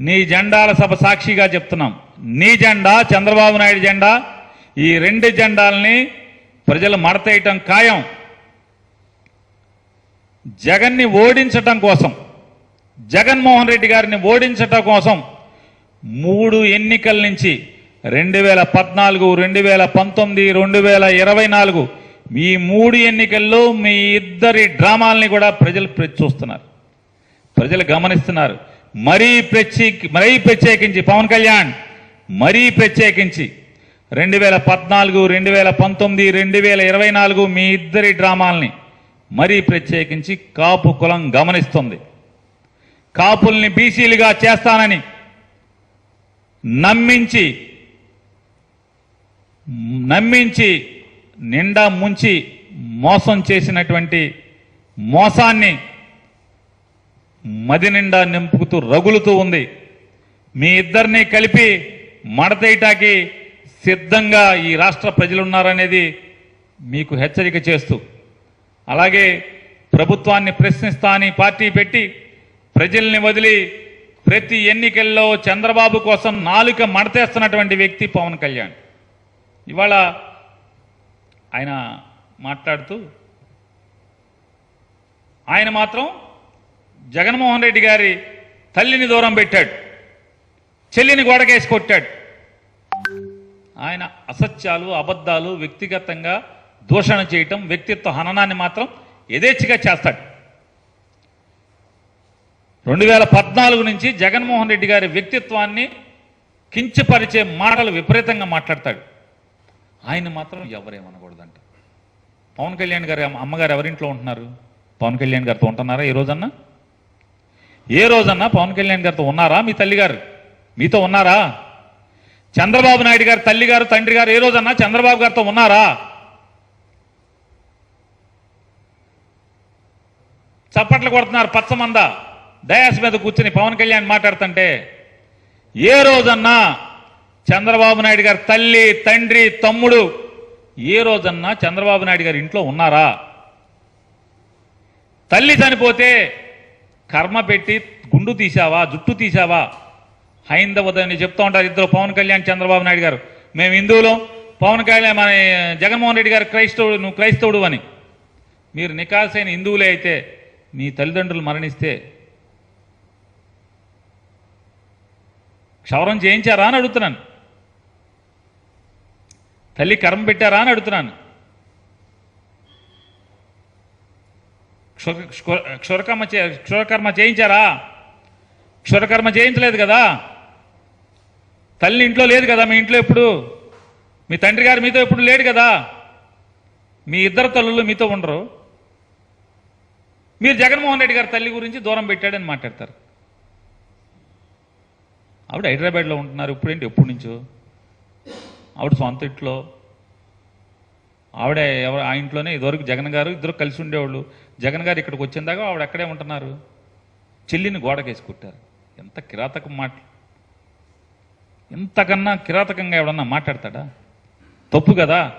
నీ జెండాల సభ సాక్షిగా చెప్తున్నాం. నీ జెండా చంద్రబాబు నాయుడు జెండా ఈ రెండు జెండాలని ప్రజలు మడతేయటం ఖాయం. జగన్ని ఓడించటం కోసం జగన్మోహన్ రెడ్డి గారిని ఓడించటం కోసం మూడు ఎన్నికల నుంచి రెండు వేల పద్నాలుగు రెండు వేల పంతొమ్మిది రెండు వేల ఇరవై నాలుగు ఈ మూడు ఎన్నికల్లో మీ ఇద్దరి డ్రామాల్ని కూడా ప్రజలు చూస్తున్నారు. ప్రజలు గమనిస్తున్నారు. మరీ ప్రత్యేకి మరీ ప్రత్యేకించి పవన్ కళ్యాణ్ మరీ ప్రత్యేకించి రెండు వేల పద్నాలుగు రెండు వేల పంతొమ్మిది రెండు వేల ఇరవై నాలుగు మీ ఇద్దరి డ్రామాల్ని మరీ ప్రత్యేకించి కాపు కులం గమనిస్తుంది. కాపుల్ని బీసీలుగా చేస్తానని నమ్మించి నమ్మించి నిండా ముంచి మోసం చేసినటువంటి మోసాన్ని మది నిండా నింపుతూ రగులుతూ ఉంది. మీ ఇద్దరిని కలిపి మడతేయటాకి సిద్ధంగా ఈ రాష్ట్ర ప్రజలున్నారనేది మీకు హెచ్చరిక చేస్తూ అలాగే ప్రభుత్వాన్ని ప్రశ్నిస్తా అని పార్టీ పెట్టి ప్రజల్ని వదిలి ప్రతి ఎన్నికల్లో చంద్రబాబు కోసం నాలుక మడతేస్తున్నటువంటి వ్యక్తి పవన్ కళ్యాణ్. ఇవాళ ఆయన మాట్లాడుతూ ఆయన మాత్రం జగన్మోహన్ రెడ్డి గారి తల్లిని దూరం పెట్టాడు. చెల్లిని గోడకేసి కొట్టాడు. ఆయన అసత్యాలు అబద్ధాలు వ్యక్తిగతంగా దూషణ చేయటం వ్యక్తిత్వ హననాన్ని మాత్రం యథేచ్ఛగా చేస్తాడు. రెండు వేల పద్నాలుగు నుంచి జగన్మోహన్ రెడ్డి గారి వ్యక్తిత్వాన్ని కించపరిచే మాటలు విపరీతంగా మాట్లాడతాడు. ఆయన మాత్రం ఎవరేమనకూడదంట. పవన్ కళ్యాణ్ గారి అమ్మగారు ఎవరింట్లో ఉంటున్నారు? పవన్ కళ్యాణ్ గారితో ఉంటున్నారా ఈ రోజన్నా? ఏ రోజన్నా పవన్ కళ్యాణ్ గారితో ఉన్నారా మీ తల్లిగారు? మీతో ఉన్నారా? చంద్రబాబు నాయుడు గారు తల్లి గారు తండ్రి గారు ఏ రోజన్నా చంద్రబాబు గారితో ఉన్నారా? చప్పట్లు కొడుతున్నారు పచ్చమంద. డయాస్ మీద కూర్చుని పవన్ కళ్యాణ్ మాట్లాడుతుంటే ఏ రోజన్నా చంద్రబాబు నాయుడు గారి తల్లి తండ్రి తమ్ముడు ఏ రోజన్నా చంద్రబాబు నాయుడు గారు ఇంట్లో ఉన్నారా? తల్లి చనిపోతే కర్మ పెట్టి గుండు తీసావా జుట్టు తీసావా హైందవదని చెప్తూ ఉంటారు ఇద్దరు పవన్ కళ్యాణ్ చంద్రబాబు నాయుడు గారు. మేము హిందువులు పవన్ కళ్యాణ్ మన జగన్మోహన్ రెడ్డి గారు క్రైస్తవుడు నువ్వు క్రైస్తవుడు అని. మీరు నికాసైన హిందువులే అయితే మీ తల్లిదండ్రులు మరణిస్తే క్షవరం చేయించారా అని అడుగుతున్నాను. తల్లి కర్మ పెట్టారా అని అడుగుతున్నాను. క్షురకర్మ చే క్షురకర్మ చేయించారా? క్షురకర్మ చేయించలేదు కదా? తల్లి ఇంట్లో లేదు కదా మీ ఇంట్లో ఎప్పుడు? మీ తండ్రి గారు మీతో ఎప్పుడు లేడు కదా? మీ ఇద్దరు తల్లులు మీతో ఉండరు. మీరు జగన్మోహన్ రెడ్డి గారి తల్లి గురించి దూరం పెట్టాడని మాట్లాడతారు. ఆవిడ హైదరాబాద్లో ఉంటున్నారు. ఇప్పుడేంటి? ఎప్పటి నుంచో? ఆవిడ సొంత ఇంట్లో. ఆవిడ ఎవరు ఆ ఇంట్లోనే ఇదివరకు జగన్ గారు ఇద్దరు కలిసి ఉండేవాళ్ళు. జగన్ గారు ఇక్కడికి వచ్చేందాకా ఆవిడ అక్కడే ఉంటున్నారు. చెల్లిని గోడకేసి కుట్టారు. ఎంత కిరాతకం మాట ఎంతకన్నా కిరాతకంగా ఎవడన్నా మాట్లాడతాడా? తప్పు కదా.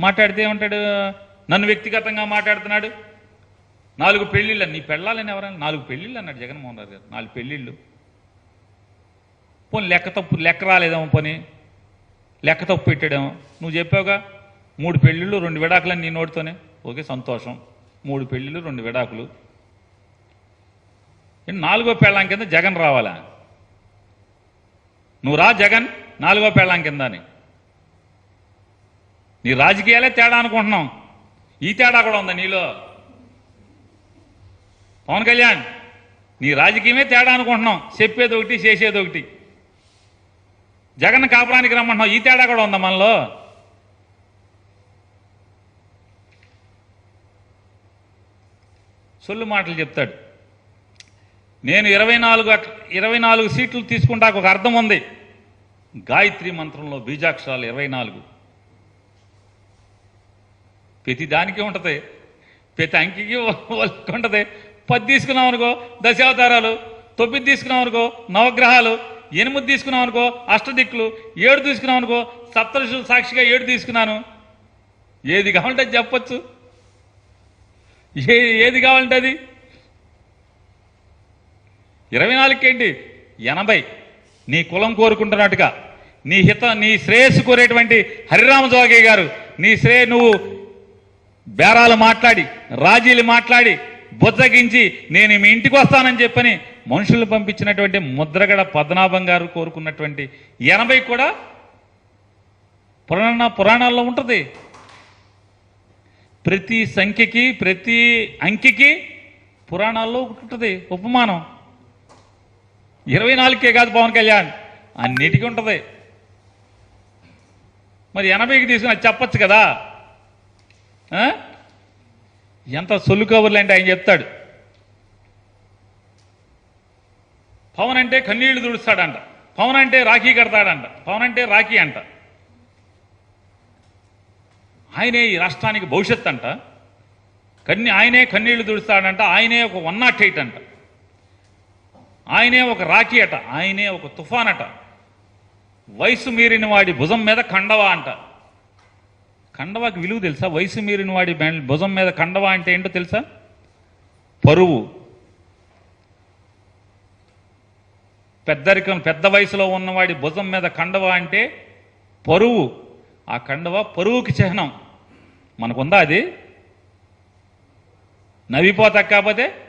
మాట్లాడితే ఏమంటాడు? నన్ను వ్యక్తిగతంగా మాట్లాడుతున్నాడు. నాలుగు పెళ్ళిళ్ళు నీ పెళ్ళాలని ఎవరైనా నాలుగు పెళ్ళిళ్ళు అన్నాడు జగన్మోహన్ రావు గారు. నాలుగు పెళ్ళిళ్ళు. పోనీ లెక్క తప్పు లెక్క రాలేదేమో పని. లెక్క తప్పు పెట్టాడేమో. నువ్వు చెప్పావుగా మూడు పెళ్ళిళ్ళు రెండు విడాకులని నీ నోటితోనే. ఓకే సంతోషం. మూడు పెళ్ళిళ్ళు రెండు విడాకులు. నాలుగో పెళ్ళాం కింద జగన్ రావాలా? నువ్వు రా జగన్ నాలుగో పెళ్ళాం కింద అని. నీ రాజకీయాలే తేడా అనుకుంటున్నాం. ఈ తేడా కూడా ఉందా నీలో? పవన్ కళ్యాణ్ నీ రాజకీయమే తేడా అనుకుంటున్నాం. చెప్పేది ఒకటి చేసేది ఒకటి. జగన్ కాపురానికి రమ్మంటున్నాం ఈ తేడా కూడా ఉందా మనలో? సొల్లు మాటలు చెప్తాడు. నేను ఇరవై నాలుగు ఇరవై నాలుగు సీట్లు తీసుకుంటాకు ఒక అర్థం ఉంది. గాయత్రి మంత్రంలో బీజాక్షరాలు ఇరవై నాలుగు. ప్రతి దానికి ఉంటుంది. ప్రతి అంకికి ఉంటుంది. పది తీసుకున్నాం అనుకో దశావతారాలు. తొమ్మిది తీసుకున్నాం అనుకో నవగ్రహాలు. ఎనిమిది తీసుకున్నాం అనుకో అష్టదిక్కులు ఏడు తీసుకున్నాం అనుకో సప్తరుషులు సాక్షిగా ఏడు తీసుకున్నాను. ఏది కావాలంటే అది ఏ ఏది కావాలంటే అది? ఇరవై నాలుగుకేంటి ఎనభై. నీ కులం కోరుకుంటున్నట్టుగా. నీ హిత నీ శ్రేయస్సు కోరేటువంటి హరిరామ జోగి గారు నీ శ్రేయ నువ్వు బేరాలు మాట్లాడి రాజీలు మాట్లాడి బుజ్జగించి నేను మీ ఇంటికి వస్తానని చెప్పని మనుషులు పంపించినటువంటి ముద్రగడ పద్మనాభం గారు కోరుకున్నటువంటి ఎనభై కూడా పురాణ పురాణాల్లో ఉంటుంది. ప్రతి సంఖ్యకి ప్రతి అంకెకి పురాణాల్లో ఒకటి ఉంటుంది ఉపమానం. ఇరవై నాలుగుకే కాదు పవన్ కళ్యాణ్ అన్నిటికీ ఉంటుంది. మరి ఎనభైకి తీసుకుని అది చెప్పచ్చు కదా? ఆ? ఎంత సొల్లు కబుర్లు అంటే ఆయన చెప్తాడు. పవన్ అంటే కన్నీళ్ళు తుడుస్తాడంట పవన్ అంటే రాఖీ కడతాడంట. పవన్ అంటే రాఖీ అంట. ఆయనే ఈ రాష్ట్రానికి భవిష్యత్ అంట. కన్ని ఆయనే కన్నీళ్ళు తుడుస్తాడంట ఆయనే ఒక వన్ నాట్ ఎయిట్ అంట. ఆయనే ఒక రాఖీ అట. ఆయనే ఒక తుఫాన్ అట. వయసు మీరిన వాడి భుజం మీద కండవా అంట. కండవాకి విలువ తెలుసా? వయసు మీరిన వాడి భుజం మీద కండవా అంటే ఏంటో తెలుసా? పరువు. పెద్దరికం పెద్ద వయసులో ఉన్నవాడి భుజం మీద కండవ అంటే పరువు. ఆ కండవ పరువుకి చిహ్నం. మనకుందా అది? నవ్విపోతా కాకపోతే?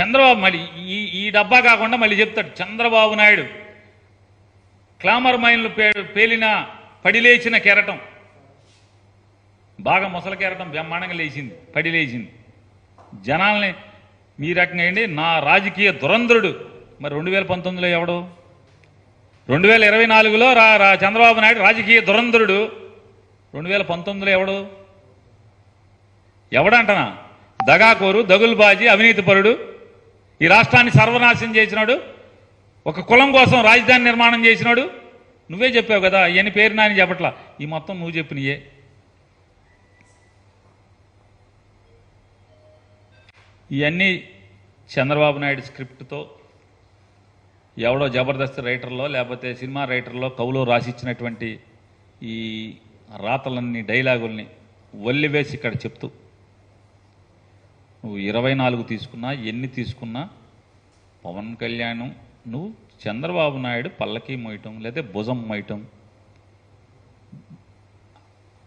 చంద్రబాబు మళ్ళీ ఈ ఈ డబ్బా కాకుండా మళ్ళీ చెప్తాడు. చంద్రబాబు నాయుడు. క్లామర్ మైన్లు పే పేలిన పడిలేచిన కెరటం. బాగా ముసల కెరటం బ్రహ్మాండంగా లేచింది. పడి లేచింది. జనాల్ని మీ రకంగా ఏంటి? నా రాజకీయ దురంధ్రుడు మరి రెండు వేల పంతొమ్మిదిలో ఎవడు? రెండు వేల ఇరవై నాలుగులో రా రా చంద్రబాబు నాయుడు రాజకీయ దురంధ్రుడు రెండు వేల పంతొమ్మిదిలో ఎవడు? ఎవడంటనా? దగాకోరు దగులుబాజీ అవినీతిపరుడు ఈ రాష్ట్రాన్ని సర్వనాశనం చేసినాడు. ఒక కులం కోసం రాజధాని నిర్మాణం చేసినాడు. నువ్వే చెప్పావు కదా ఇవన్నీ పేరు నాని చెప్పట్లా. ఈ మొత్తం నువ్వు చెప్పినయే. ఇవన్నీ చంద్రబాబు నాయుడు స్క్రిప్ట్తో ఎవడో జబర్దస్త్ రైటర్లో లేకపోతే సినిమా రైటర్లో కవులో రాసిచ్చినటువంటి ఈ రాతలన్నీ డైలాగుల్ని వల్లివేసి ఇక్కడ చెప్తూ నువ్వు ఇరవై నాలుగు తీసుకున్నా ఎన్ని తీసుకున్నా పవన్ కళ్యాణ్ నువ్వు చంద్రబాబు నాయుడు పల్లకి మోయటం లేదా భుజం మోయటం